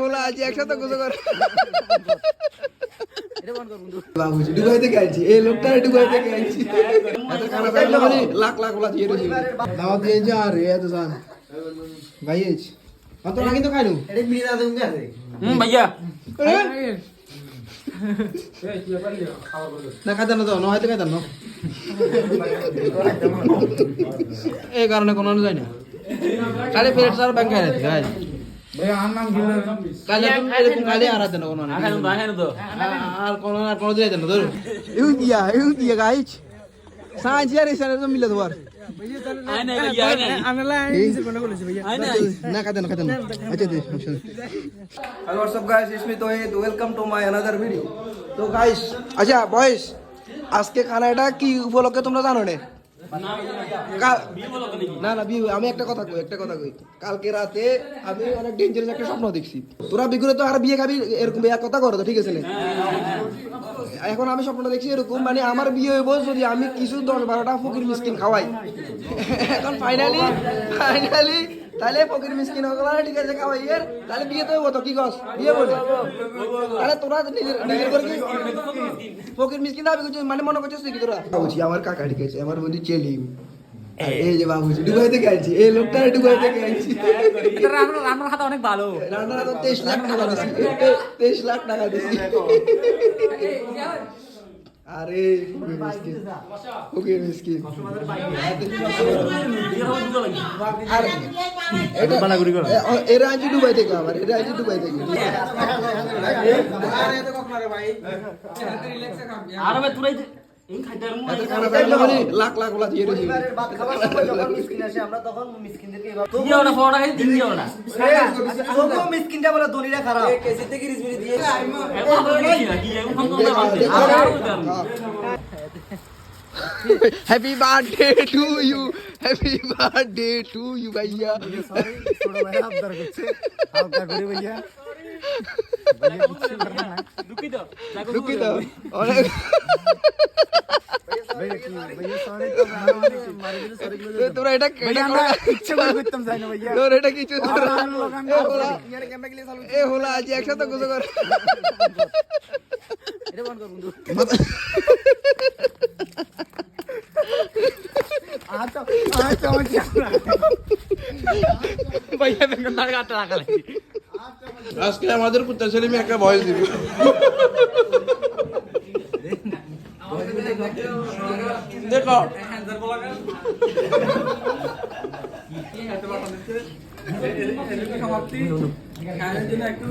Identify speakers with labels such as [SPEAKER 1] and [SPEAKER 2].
[SPEAKER 1] বলা আজ একসাথে গোসল করে। বাবুজি দুবাই থেকে আইছি। এই না না তো। না কারণে কোনো যায় না কালে প্লেট সার ব্যাংক খাই আচ্ছা গাইস আচ্ছা বয়েস আজকে খানাটা কি উপলক্ষে তোমরা জানো না না না বিয়ে আমি একটা কথা কই একটা কথা কই। কালকে রাতে আমি অনেক ডেঞ্জারাস একটা স্বপ্ন দেখছি। তোরা বিগুলো তো আর বিয়ে খাবি এরকম বিয়ে কথা করো তো ঠিক আছে না? এখন আমি স্বপ্নটা দেখছি এরকম মানে আমার বিয়ে হইব যদি আমি কিছু দশ বারোটা ফকির মিসকিন খাওয়াই। এখন ফাইনালি ফাইনালি তাহলে ফকির মিসকিন হলো ঠিক আছে খাওয়াই এর। তাহলে বিয়ে তো হইব তো কি কস? বিয়ে বলে। তাহলে তোরা নিজের নিজের করে কি? ফকির মিসকিন দাবি করছিস মানে মনে করছিস কি তোরা? বাবুজি আমার কাকা ঠিক আছে আমার বন্ধু চেলি। এই যে বাবুজি দুবাই থেকে আইছি। এই লোকটা দুবাই থেকে আইছি।
[SPEAKER 2] রান্নার খাতা অনেক ভালো।
[SPEAKER 1] রান্না তো তেইশ লাখ টাকা দিছি। তেইশ লাখ টাকা দিছি। আরে মিসকিন মিসকিন আর এটা ও- এরা আজ দুবাই থেকে আবার এরা আজ দুবাই থেকে
[SPEAKER 2] তুই এই খাইতে আর
[SPEAKER 1] এত খারাপ লাগল মানে লাখ লাখ ওলা দিয়ে রয়েছে
[SPEAKER 2] দিয়ে ওটা ফোড়া খাই দিন দিয়ে ওটা এখন তো কি কি এখন তো
[SPEAKER 1] happy birthday to you happy birthday to you ভাইয়া
[SPEAKER 2] দুঃখিত
[SPEAKER 1] দুঃখিত অনেক তোরা এটা এটা করো। তোর এটা কিছু এ হোলা এ হোলা আজ একসাথে গোসল করে
[SPEAKER 2] ভাইয়া বেঙ্গল তার গাতে রাখা লাগে
[SPEAKER 1] আজকে আমাদের কুত্তা ছেলে মেয়ে একটা ভয়েস দিবি দেখো সমাপ্তি জন্য একটু